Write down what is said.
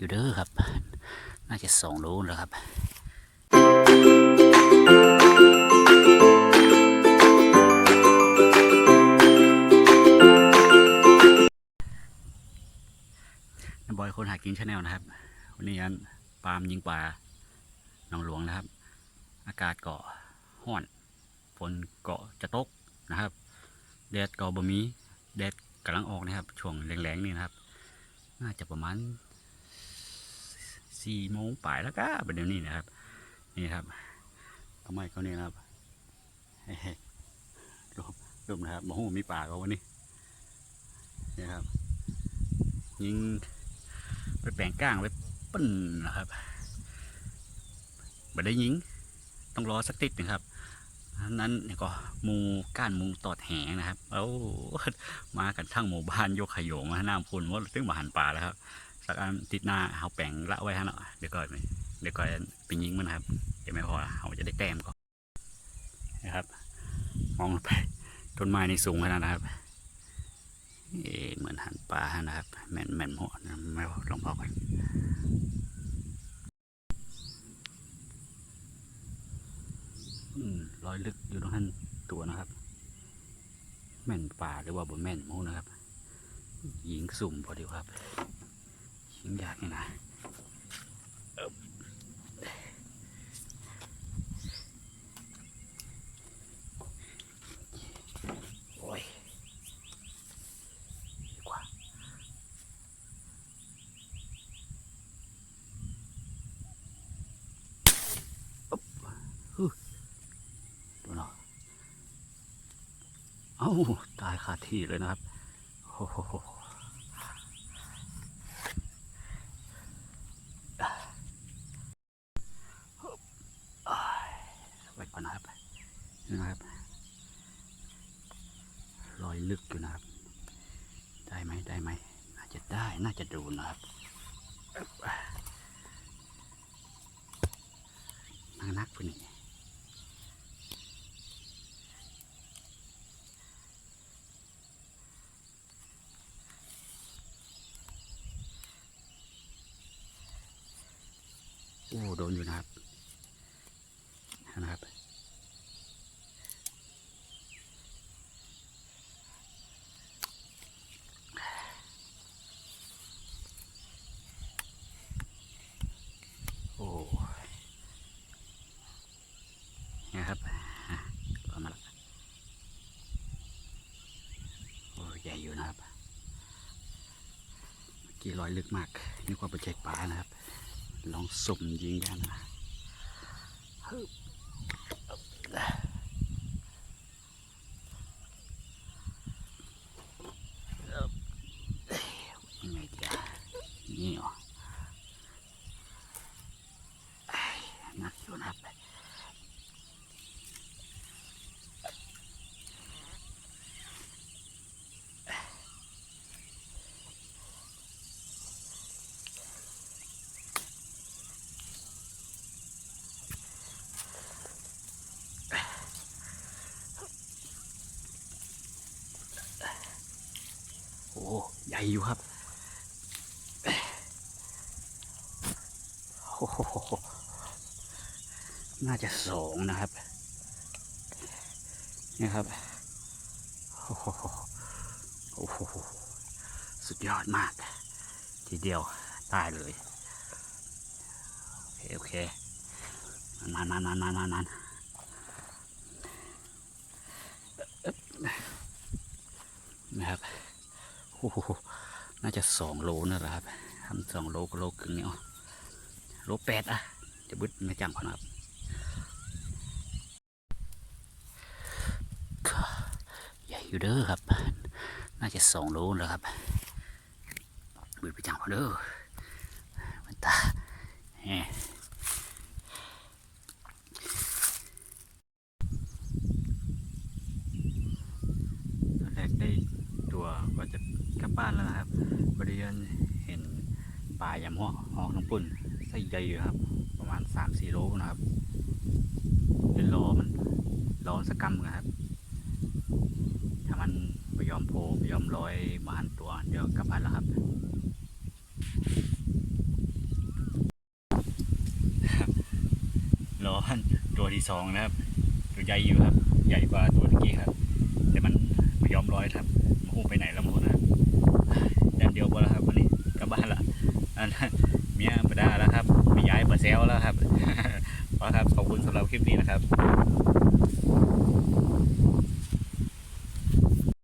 อยู่เด้อครับ น่าจะสองโลแล้วครับบอยคนหากินชาแนลนะครับ วันนี้อันปาล์มยิงปลาหนองหลวงนะครับ อากาศเกาะห้อนฝนเกาะจะตกนะครับ แดดเกาะบะมีแดดกำลังออกนะครับ ช่วงแรงๆนี่นะครับ น่าจะประมาณ สี่โมงป่ายแล้วก็ป็นเดี๋ยวนี้นะครับ นี่ครับทำไมเขาเนี่ยนะครับเฮ้ยรูปรูปนะครับโอ้โหมีป่าเขาวันนี้นี่ครับ ยิงไปแปลงก้างไปปั้นนะครับไม่ได้ยิง ต้องรอสักติดนะครับนั้นเนี่ยก็มูก้านมูตอดแหงนะครับ เอ้ามากันทั้งหมู่บ้านยกขยงมาน้ำพุนว่าตึ้งมาหันป่าแล้วครับ สักอันติดหน้าเอาแปลงละไว้ฮะเนาะเดี๋ยวก่อนเดี๋ยวก่อนไปยิงมันนะครับเดี๋ยวไม่พอเขาจะได้แต้มก่อนนะครับ มองไปต้นไม้นี่สูงขนาดนะครับเอเหมือนหันปลานะครับแม่นแม่นหัวไม่ลองพอกันอืมรอยลึกอยู่ตรงนั้นตัวนะครับ แม่นป่าหรือว่าบนแม่นหมูนะครับยิงสุ่มพอดีครับ ยิงยากนี่นะเอิบโอ้ยดีกว่าอุ๊บฮึดูเนาะเอ้า ตายคาที่เลยนะครับโอ้โหอ้ายไว้ก่อนนะครับนี่นะครับ รอยลึ กอยู่นะครับ ได้ไหมได้ไหมน่าจะได้น่าจะดูนะครับนักนักไปนี่โอ้โดนอยู่นะครับนะครับ โอ้เนี่ยครับอะประมาณละโอ้ใหญ่อยู่นะครับเมื่อ กี้ลอยลึกมากนี่คว่าไปเช็คปลานะครับ ลองสุ่มยิงกันนะฮึบยังไงดีอะนี่เหรอ หนักอยู่นะครับโอ้ ใหญ่อยู่ครับโอ้โหน่าจะสองนะครับนี่ครับโอ้โหโอ้โหสุดยอดมาก ทีเดียวตายเลย โอเค โอเคนานนานนานานานานนะครับ โอ้โหน่าจะสองโลนั่นแหละครับทำสองโลก็โลครึ่งเนี่ยโลแปดอะ จะบึดไม่จำเขานะครับใหญ่อยู่เด้อครับ น่าจะสองโลแล้วครับบึดไปจำเขาเด้อมันตาแห บ้านแล้วนะครับ บริเวณเห็นป่ายำหอกหอกน้ำปุ่นไส้ใหญ่อยู่ครับ ประมาณสามสี่โลนะครับเป็นโอมันโลสกัมนะครับ ถ้ามันไม่ยอมโผล่ไม่ยอมลอยมาหันตัวเดี๋ยวกลับบ้านแล้วครับล้อตัวที่สองนะครับ ตัวใหญ่อยู่ครับ ใหญ่กว่าตัวเมื่อกี้ครับ แต่มันไม่ยอมลอยครับมันหุ้มไปไหนแล้วมัน เดียวพอแล้วครับวันนี้กลับบ้านละอันนั้นเมียไปได้แล้วครับมีย้ายมาเซลแล้วครับขอครับขอบคุณสำหรับคลิปนี้นะครับ